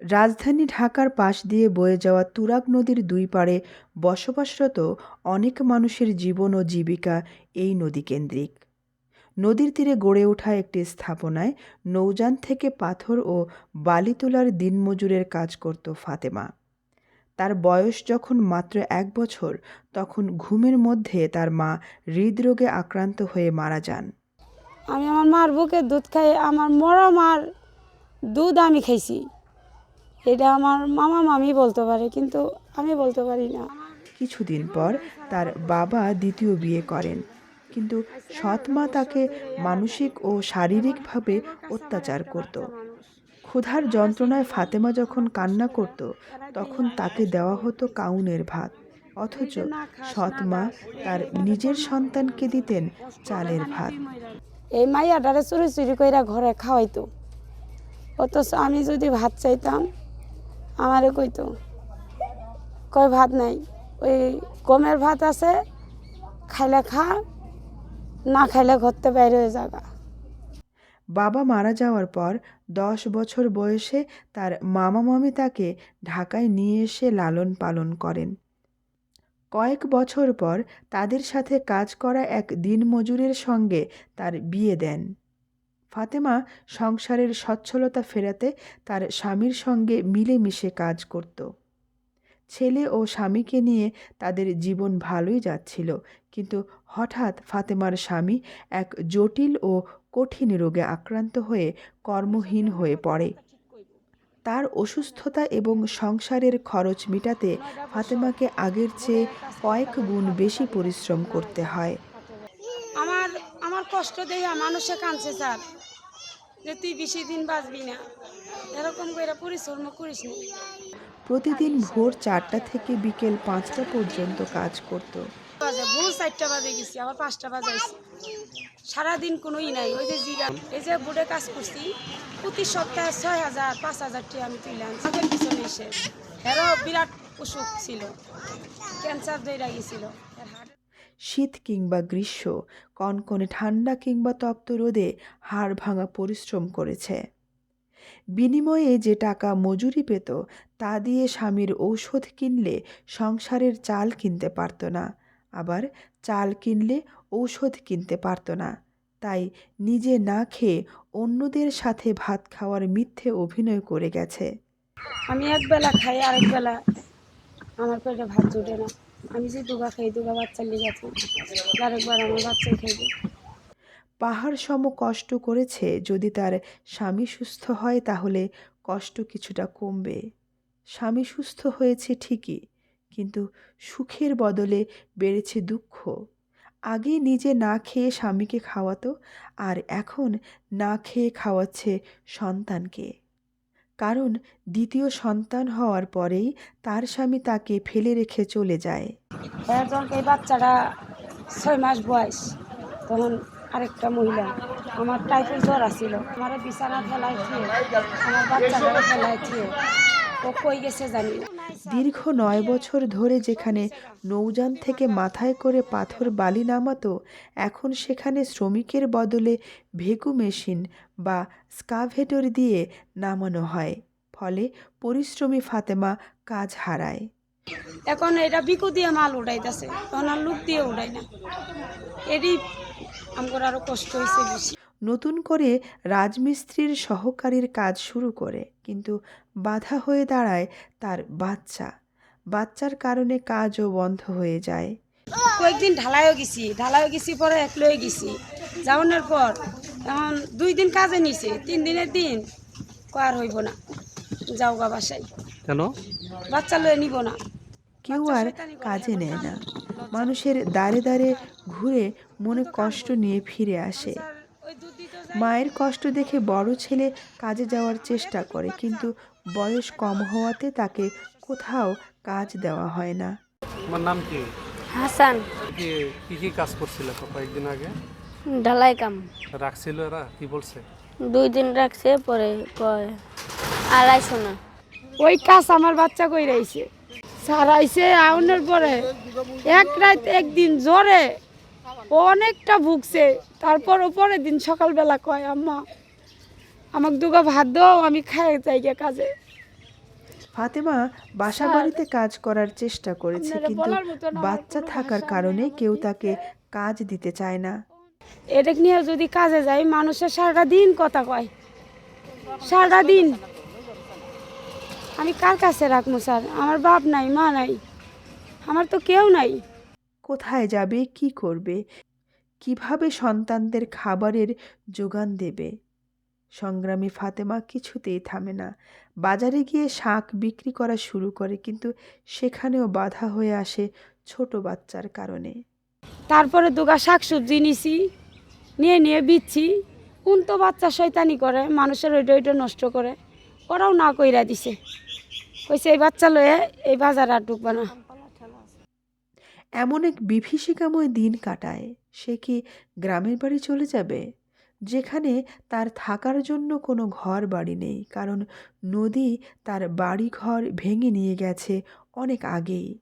রাজধানী ঢাকার পাশ দিয়ে বয়ে যাওয়া তুরাগ নদীর দুই পাড়ে বসবাসরত অনেক মানুষের জীবন ও জীবিকা এই নদীকেন্দ্রিক। নদীর তীরে গড়ে ওঠা একটি স্থাপনায় নৌযান থেকে পাথর ও বালি তোলার দিনমজুরের কাজ করত ফাতেমা। তার বয়স যখন মাত্র এক বছর, তখন ঘুমের মধ্যে তার মা হৃদরোগে আক্রান্ত হয়ে মারা যান। আমি আমার মার বুকে দুধ খাই আমার মরা মার দুধ আমি খাইছি। এটা আমার মামা মামি বলতে পারে কিন্তু আমি বলতে পারি না। কিছুদিন পর তার বাবা দ্বিতীয় বিয়ে করেন কিন্তু সৎ মা তাকে মানসিক ও শারীরিকভাবে অত্যাচার করত। ক্ষুধার যন্ত্রণায় ফাতেমা যখন কান্না করত তখন তাকে দেওয়া হতো কাউনের ভাত। অথচ সৎ মা তার নিজের সন্তানকে দিতেন চালের ভাত। এই মাইয়াটারে চুরি চুরি কইরা ঘরে খাওয়াইতো। অথচ আমি যদি ভাত চাইতাম আমারে কইতো কয় ভাত নাই? ওই গমের ভাত আছে, খাইলে খা, না খাইলে ঘরতে বাইরে হয়ে যাগা বাবা মারা যাওয়ার পর দশ বছর বয়সে তার মামা মামি তাকে ঢাকায় নিয়ে এসে লালন পালন করেন। কয়েক বছর পর তাদের সাথে কাজ করা এক দিনমজুরের সঙ্গে তার বিয়ে দেন। ফাতেমা সংসারের সচ্ছলতা ফেরাতে তার স্বামীর সঙ্গে মিলেমিশে কাজ করত। ছেলে ও স্বামীকে নিয়ে তাদের জীবন ভালোই যাচ্ছিল, কিন্তু হঠাৎ ফাতেমার স্বামী এক জটিল ও কঠিন রোগে আক্রান্ত হয়ে কর্মহীন হয়ে পড়ে। তার অসুস্থতা এবং সংসারের খরচ মেটাতে ফাতেমাকে আগের চেয়ে কয়েক গুণ বেশি পরিশ্রম করতে হয়। কষ্ট দেয়া মানুষে কাঁদছে স্যার। যে তুই বেশি দিন বাঁচবি না। এরকম করে পরিশ্রম করিস না। প্রতিদিন ভোর চারটা থেকে বিকেল পাঁচটা পর্যন্ত কাজ করত। বাজে ভোর চারটা বাজে গেছি আবার পাঁচটা বাজাইছি। সারাদিন কোনো ই নাই ওই যে জিরা এই যে বোর্ডে কাজ করছি প্রতি সপ্তাহে ছয় হাজার পাঁচ হাজার টাকা আমি তুলে আনছি। আগের পিছনে এসে এরও বিরাট অসুখ ছিল ক্যান্সার দইরা গেছিল। শীত কিংবা গ্রীষ্ম, কনকনে ঠান্ডা কিংবা তপ্ত রোদে হাড় ভাঙা পরিশ্রম করেছে। বিনিময়ে যে টাকা মজুরি পেত, তা দিয়ে স্বামীর ঔষধ কিনলে সংসারের চাল কিনতে পারত না, আবার চাল কিনলে ঔষধ কিনতে পারত না। তাই নিজে না খেয়ে অন্যদের সাথে ভাত খাওয়ার মিথ্যে অভিনয় করে গেছে। আমি একবেলা খাই, আরেক বেলা আমার পেটে ভাত জুটে না। আমি যে দুগা খাই, দুগা বাচ্চার লিগে খাই আরেকবার আমার বাচ্চাই খাইবে। পাহাড় সম কষ্ট করেছে, যদি তার স্বামী সুস্থ হয় তাহলে কষ্ট কিছুটা কমবে। স্বামী সুস্থ হয়েছে ঠিকই, কিন্তু সুখের বদলে বেড়েছে দুঃখ। আগে নিজে না খেয়ে স্বামীকে খাওয়াতো, আর এখন না খেয়ে খাওয়াচ্ছে সন্তানকে। কারণ দ্বিতীয় সন্তান হওয়ার পরেই তার স্বামী তাকে ফেলে রেখে চলে যায়। এই বাচ্চাটা ছয় মাস বয়স, তখন আরেকটা মহিলা। আমার টাইফয়েড জ্বর আছিল। আমার বিছানা ফেলাইছে আমার বাচ্চাটা ফেলাইছে ও কই গেছে জানি দীর্ঘ নয় বছর ধরে যেখানে নৌযান থেকে মাথায় করে পাথর বালি নামাতো, এখন সেখানে শ্রমিকের বদলে ভেকু মেশিন বা স্কাভেটর দিয়ে নামানো হয়। ফলে পরিশ্রমী ফাতেমা কাজ হারায়। এখন এটা বিকু দিয়ে মাল উঠাইতেছে। তখন লুক দিয়ে উঠাই না। এটি আমার আরও কষ্ট হয়েছে বেশি। নতুন করে রাজমিস্ত্রির সহকারীর কাজ শুরু করে। কিন্তু বাধা হয়ে দাঁড়ায় তার বাচ্চা। বাচ্চার কারণে কাজও বন্ধ হয়ে যায়। কয়েকদিন ঢালাইও গেছি। ঢালাইও গেছি পরে এক লয়ে গেছি। যাওয়ানোর পর এখন দুই দিন কাজে নিছে। তিন দিনের দিন কয় আর হইব না। যাও গা বাসায়। কেন? বাচ্চা লয়ে নিব না। কেউ আর কাজে নেয় না। মানুষের দাঁড়ে দাঁড়ে ঘুরে মনে কষ্ট নিয়ে ফিরে আসে। মায়ের কষ্ট দেখে বড় ছেলে কাজে যাওয়ার চেষ্টা করে কিন্তু বয়স কম হওয়াতে তাকে কোথাও কাজ দেওয়া হয় না। তোমার নাম কি? হাসান। কি কি কি কাজ করছিল কয়েকদিন আগে? ঢালাই কাম। রাখছিল এরা? কি বলছে? দুই দিন রাখছে পরে কয়। আড়াইশো না। ওই কাজ আমার বাচ্চা কই রয়েছে সারাইছে আউনের পরে। এক রাত একদিন জ্বরে ও অনেকটা ভুগছে। তারপর পরের দিন সকালবেলা কয় আম্মা আমাকে দুগা ভাত দাও আমি খাই যাই গিয়ে কাজে। ফাতেমা বাসা বাড়িতে কাজ করার চেষ্টা করেছে কিন্তু বাচ্চা থাকার কারণে কেউ তাকে কাজ দিতে চায় না। এটা নিয়ে যদি কাজে যাই মানুষের সারাটা দিন কথা কয়। সারাটা দিন আমি কার কাছে রাখব স্যার? আমার বাপ নাই মা নাই। আমার তো কেউ নাই। কোথায় যাবে, কি করবে, কীভাবে সন্তানদের খাবারের যোগান দেবে? সংগ্রামী ফাতেমা কিছুতেই থামে না। বাজারে গিয়ে শাক বিক্রি করা শুরু করে, কিন্তু সেখানেও বাধা হয়ে আসে ছোট বাচ্চার কারণে। তারপরে দুগা শাক সবজি নিছি, নিয়ে নিয়ে বিচ্ছি। কোন তো বাচ্চা শয়তানি করে, মানুষের ওইটা ওইটা নষ্ট করে। ওরাও না কইরা দিছে। কইছে, এই বাচ্চা লয়ে এই বাজার আর ঢুকবে না। এমন এক বিভীষিকাময় দিন কাটায়। সে কি গ্রামের বাড়ি চলে যাবে? যেখানে তার থাকার জন্য কোনো ঘর বাড়ি নেই, কারণ নদী তার বাড়ি ঘর ভেঙে নিয়ে গেছে অনেক আগেই।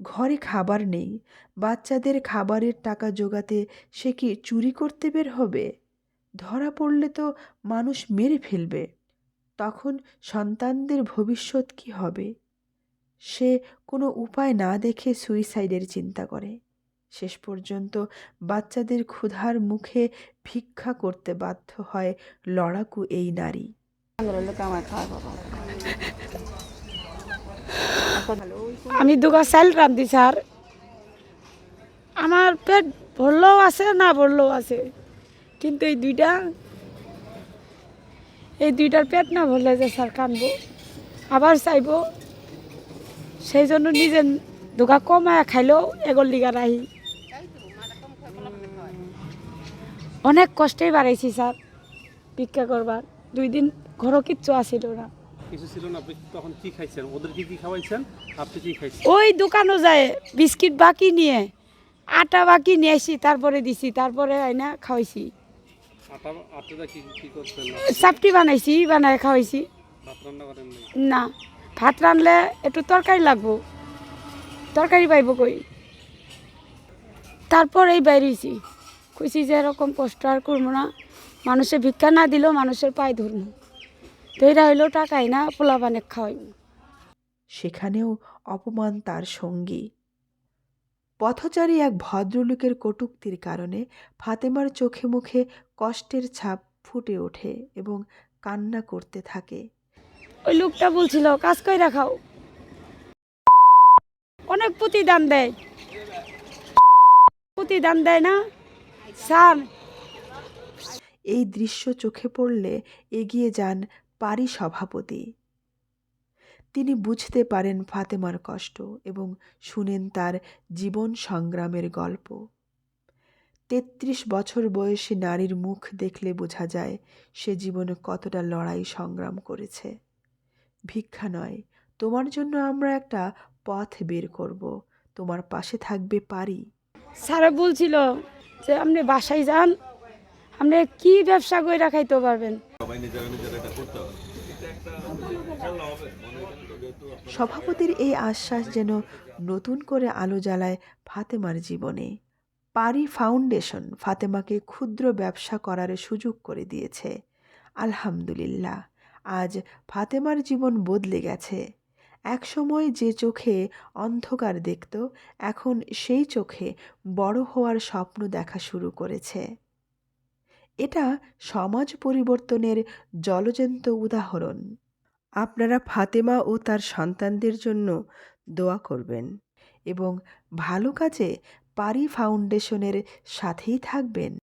ঘরে খাবার নেই। বাচ্চাদের খাবারের টাকা জোগাতে সে কি চুরি করতে বের হবে? ধরা পড়লে তো মানুষ মেরে ফেলবে। তখন সন্তানদের ভবিষ্যৎ কি হবে? সে কোনো উপায় না দেখে সুইসাইডের চিন্তা করে। শেষ পর্যন্ত বাচ্চাদের ক্ষুধার মুখে ভিক্ষা করতে বাধ্য হয় লড়াকু এই নারী। আমি দুগা চাল রান্ধি স্যার। আমার পেট ভরলেও আছে, না ভরলেও আছে। কিন্তু এই দুইটা, এই দুইটার পেট না ভরলে যে স্যার কানবো, আবার চাইব। সেই জন্য নিজে দুগা কমায় খাইলেও এগোর লিগা রাহি অনেক কষ্টেই বাড়াইছি স্যার ভিক্ষা করবার দুই দিন ঘরও কিচ্ছু আসিল না। কিছু ছিল না আপনি তখন কি খাইছেন? ওদেরকে কি খাওয়াইছেন? আপনি কি খাইছেন? ওই দোকানও যায় বিস্কিট বাকি নিয়ে আটা বাকি নিয়ে আসি তারপরে দিছি তারপরে আইনা খাওয়াইছি। আটা আটাটা কি কি করছেন? চাপটি বানাইছি বানাই খাওয়াইছি। ভাত রান্না করেন না। ভাত রানলে একটু তরকারি লাগবো। তরকারি পাইব কই। তারপর এই বাইরেছি খুশি যে এরকম কষ্ট আর করব না। মানুষের ভিক্ষা না দিলেও মানুষের পায়ে ধরবো তো হইলেও টাকাই না পোলা পানে খাওয়াই সেখানেও অপমান তার সঙ্গী। পথচারী এক ভদ্রলোকের কটূক্তির কারণে ফাতেমার চোখে মুখে কষ্টের ছাপ ফুটে ওঠে এবং কান্না করতে থাকে। ওই লোকটা বলছিল, কাজ কইরা রাখাও অনেক প্রতিদান দেয়। প্রতিদান দেয় না? স্যার। এই দৃশ্য চোখে পড়লে এগিয়ে যান পারি সভাপতি। তিনি বুঝতে পারেন ফাতেমার কষ্ট এবং শুনেন তার জীবন সংগ্রামের গল্প। তেত্রিশ বছর বয়সী নারীর মুখ দেখলে বোঝা যায় সে জীবনে কতটা লড়াই সংগ্রাম করেছে। ভিক্ষা নয়। তোমার জন্য আমরা একটা পথ বের করব। তোমার পাশে থাকবে পারি। স্যারে বলছিল যে আপনি বাসায় যান। আপনি কি ব্যবসা কইরা খাইতে পারবেন? সভাপতির এই আশ্বাস যেন নতুন করে আলো জ্বালায় ফাতেমার জীবনে। পারি ফাউন্ডেশন ফাতেমাকে ক্ষুদ্র ব্যবসা করার সুযোগ করে দিয়েছে। আলহামদুলিল্লাহ। আজ ফাতেমার জীবন বদলে গেছে। একসময় যে চোখে অন্ধকার দেখত, এখন সেই চোখে বড় হওয়ার স্বপ্ন দেখা শুরু করেছে। এটা সমাজ পরিবর্তনের জলজন্ত উদাহরণ। আপনারা ফাতেমা ও তার সন্তানদের জন্য দোয়া করবেন এবং ভালো কাজে পারি ফাউন্ডেশনের সাথেই থাকবেন।